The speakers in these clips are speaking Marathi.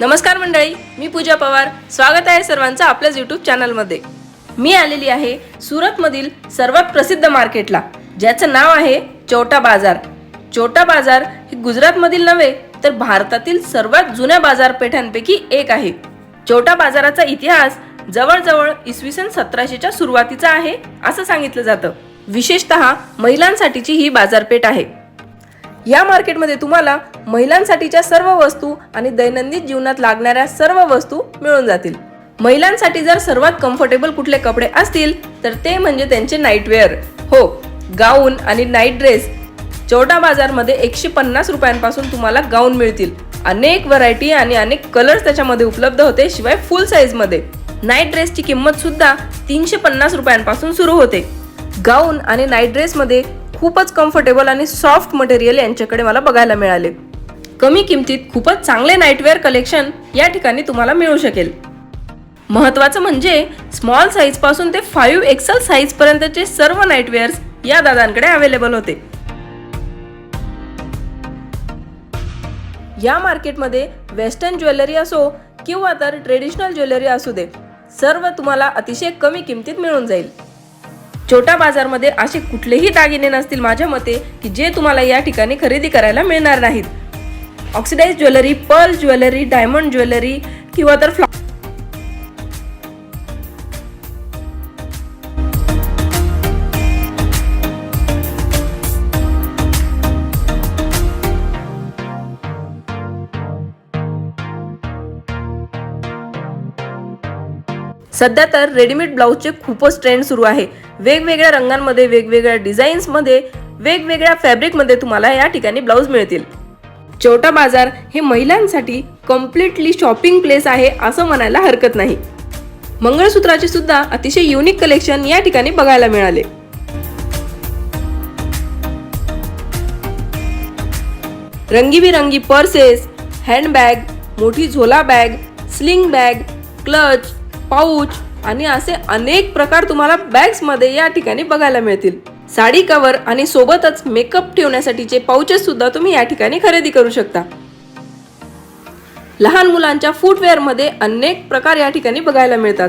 नमस्कार मंडळी मी पूजा पवार. स्वागत आहे सर्वांचं आपल्याच यूट्यूब चॅनलमध्ये मी आलेली आहे सुरतमधील सर्वात प्रसिद्ध मार्केटला ज्याचं नाव आहे चोटा बाजार. चोटा बाजार हे गुजरातमधील नव्हे तर भारतातील सर्वात जुन्या बाजारपेठांपैकी एक आहे. चोटा बाजाराचा इतिहास जवळजवळ इसवी सन सतराशेच्या सुरुवातीचा आहे असं सांगितलं जातं. विशेषतः महिलांसाठीची ही बाजारपेठ आहे. या मार्केटमध्ये तुम्हाला महिलांसाठीच्या सर्व वस्तू आणि दैनंदिन जीवनात लागणाऱ्या सर्व वस्तू मिळून जातील. महिलांसाठी जर सर्वात कम्फर्टेबल कुठले कपडे असतील तर ते म्हणजे त्यांचे नाईटवेअर हो गाऊन आणि नाईट ड्रेस चौटा बाजारमध्ये एकशे पन्नास रुपयांपासून तुम्हाला गाऊन मिळतील. अनेक व्हरायटी आणि अनेक कलर्स त्याच्यामध्ये उपलब्ध होते शिवाय फुल साईजमध्ये नाईट ड्रेसची किंमत सुद्धा तीनशे पन्नास रुपयांपासून सुरू होते. गाऊन आणि नाईट ड्रेसमध्ये खूपच कम्फर्टेबल आणि सॉफ्ट मटेरियल यांच्याकडे मला बघायला मिळाले. कमी किमतीत खूपच चांगले नाईटवेअर कलेक्शन या ठिकाणी तुम्हाला मिळू शकेल. महत्वाचं म्हणजे स्मॉल साईजपासून ते फाईव्ह एक्सल साईज पर्यंतचे सर्व नाईटवेअर्स या दादांकडे अवेलेबल होते. या मार्केटमध्ये वेस्टर्न ज्वेलरी असो किंवा तर ट्रेडिशनल ज्वेलरी असू दे सर्व तुम्हाला अतिशय कमी किमतीत मिळून जाईल. छोटा बाजारमध्ये असे कुठलेही दागिने नसतील माझ्या मते की जे तुम्हाला या ठिकाणी खरेदी करायला मिळणार नाहीत. Oxidised jewellery pearl jewellery diamond jewellery किंवा तर फ्लॉ सध्या तर रेडीमेड ब्लाऊजचे खूपच ट्रेंड सुरू आहे. वेगवेगळ्या रंगांमध्ये वेगवेगळ्या डिझाईन्समध्ये वेगवेगळ्या फॅब्रिकमध्ये तुम्हाला या ठिकाणी ब्लाऊज मिळतील. छोटा बाजार हे महिलांसाठी कम्प्लिटली शॉपिंग प्लेस आहे असं म्हणायला हरकत नाही. मंगळसूत्राचे सुद्धा अतिशय युनिक कलेक्शन या ठिकाणी बघायला मिळाले. रंगीबिरंगी पर्सेस हँडबॅग मोठी झोला bag sling bag clutch pouch आणि असे अनेक प्रकार तुम्हाला बॅग्समध्ये या ठिकाणी बघायला मिळतील. साडी कवर आणि सोबतच मेकअप ठेवण्यासाठीचे पाऊचेस सुद्धा तुम्ही या ठिकाणी खरेदी करू शकता. लहान मुलांच्या फुटवेअरमध्ये अनेक प्रकार या ठिकाणी बघायला मिळतात.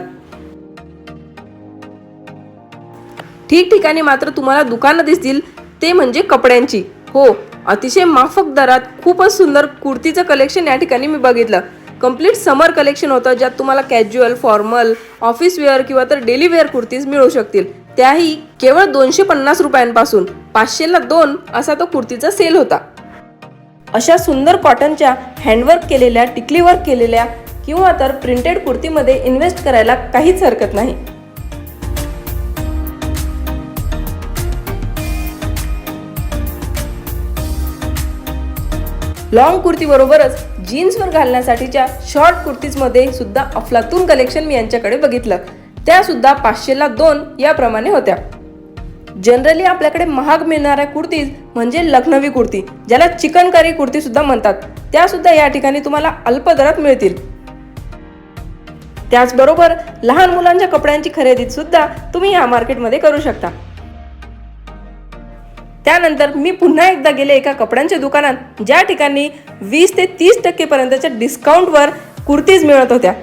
ठिकठिकाणी मात्र तुम्हाला दुकानं दिसतील ते म्हणजे कपड्यांची. हो अतिशय माफक दरात खूपच सुंदर कुर्तीचं कलेक्शन या ठिकाणी मी बघितलं. कंप्लीट समर कलेक्शन होतं ज्यात तुम्हाला कॅज्युअल फॉर्मल ऑफिस वेअर किंवा तर डेली वेअर कुर्तीज मिळू शकतील. त्याही केवळ दोनशे पन्नास रुपयांपासून. पाचशेला दोन असा तो कुर्तीचा सेल होता. अशा सुंदर कॉटनच्या हँडवर्क केलेल्या टिकली वर्क केलेल्या किंवा तर प्रिंटेड कुर्तीमध्ये इन्व्हेस्ट करायला काहीच हरकत नाही. लॉंग कुर्ती बरोबरच जीन्सवर घालण्यासाठीच्या शॉर्ट कुर्तीजमध्ये सुद्धा अफलातून कलेक्शन मी यांच्याकडे बघितलं. त्या सुद्धा पाचशेला दोन याप्रमाणे होत्या. जनरली आपल्याकडे महाग मिळणाऱ्या कुर्तीज म्हणजे लखनवी कुर्ती ज्याला चिकनकारी कुर्ती सुद्धा म्हणतात. त्या सुद्धा या ठिकाणी तुम्हाला अल्प दरात मिळतील. त्याचबरोबर लहान मुलांच्या कपड्यांची खरेदी सुद्धा तुम्ही या मार्केटमध्ये करू शकता. त्यानंतर मी पुन्हा एकदा गेले एका कपड्यांच्या दुकानात ज्या ठिकाणी वीस ते तीस टक्केपर्यंतच्या डिस्काउंटवर कुर्तीज मिळत होत्या.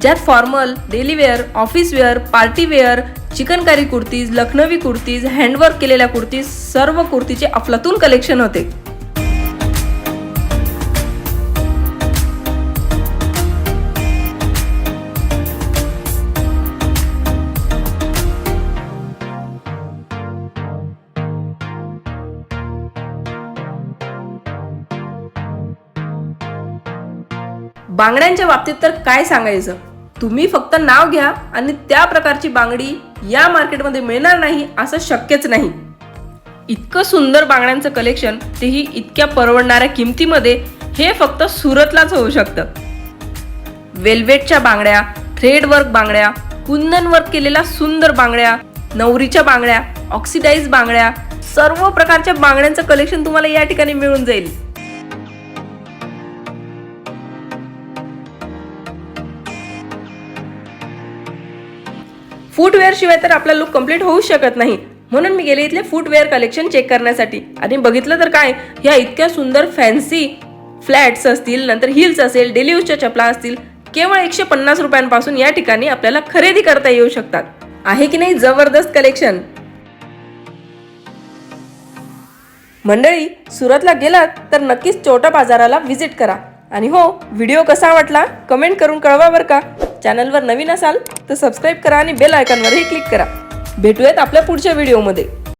ज्यात formal daily wear office wear party wear chikankari kurtis Lucknowi kurtis handwork केलेल्या कुर्तीज सर्व कुर्तीचे अफलातून कलेक्शन होते. बांगड्यांच्या बाबतीत तर काय सांगायचं? तुम्ही फक्त नाव घ्या आणि त्या प्रकारची बांगडी या मार्केटमध्ये मिळणार नाही असं शक्यच नाही. इतकं सुंदर बांगड्यांचं कलेक्शन तेही इतक्या परवडणाऱ्या किमतीमध्ये हे फक्त सुरतलाच होऊ शकतं. वेल्वेटच्या बांगड्या थ्रेडवर्क बांगड्या कुंदन वर्क केलेल्या सुंदर बांगड्या नवरीच्या बांगड्या ऑक्सिडाईज बांगड्या सर्व प्रकारच्या बांगड्यांचं कलेक्शन तुम्हाला या ठिकाणी मिळून जाईल. फुटवेअर शिवाय तर आपला लुक कंप्लीट होऊ शकत नाही. म्हणून मी गेले इथले फुटवेअर कलेक्शन चेक करण्यासाठी. आणि बघितलं तर काय? ह्या इतक्या सुंदर फॅन्सी फ्लॅट्स असतील नंतर हिल्स असेल डेली यूजच्या चपला असतील केवळ एकशे पन्नास रुपयांपासून या ठिकाणी आपल्याला खरेदी करता येऊ शकतात. आहे की नाही जबरदस्त कलेक्शन मंडळी सुरतला गेलात तर नक्कीच चोटा बाजाराला व्हिजिट करा. आणि हो व्हिडिओ कसा वाटला? कमेंट करून कळवा बरं का. चॅनलवर नवीन असाल तर सबस्क्राईब करा आणि बेल आयकॉनवरही क्लिक करा. भेटूयात आपल्या पुढच्या व्हिडिओमध्ये.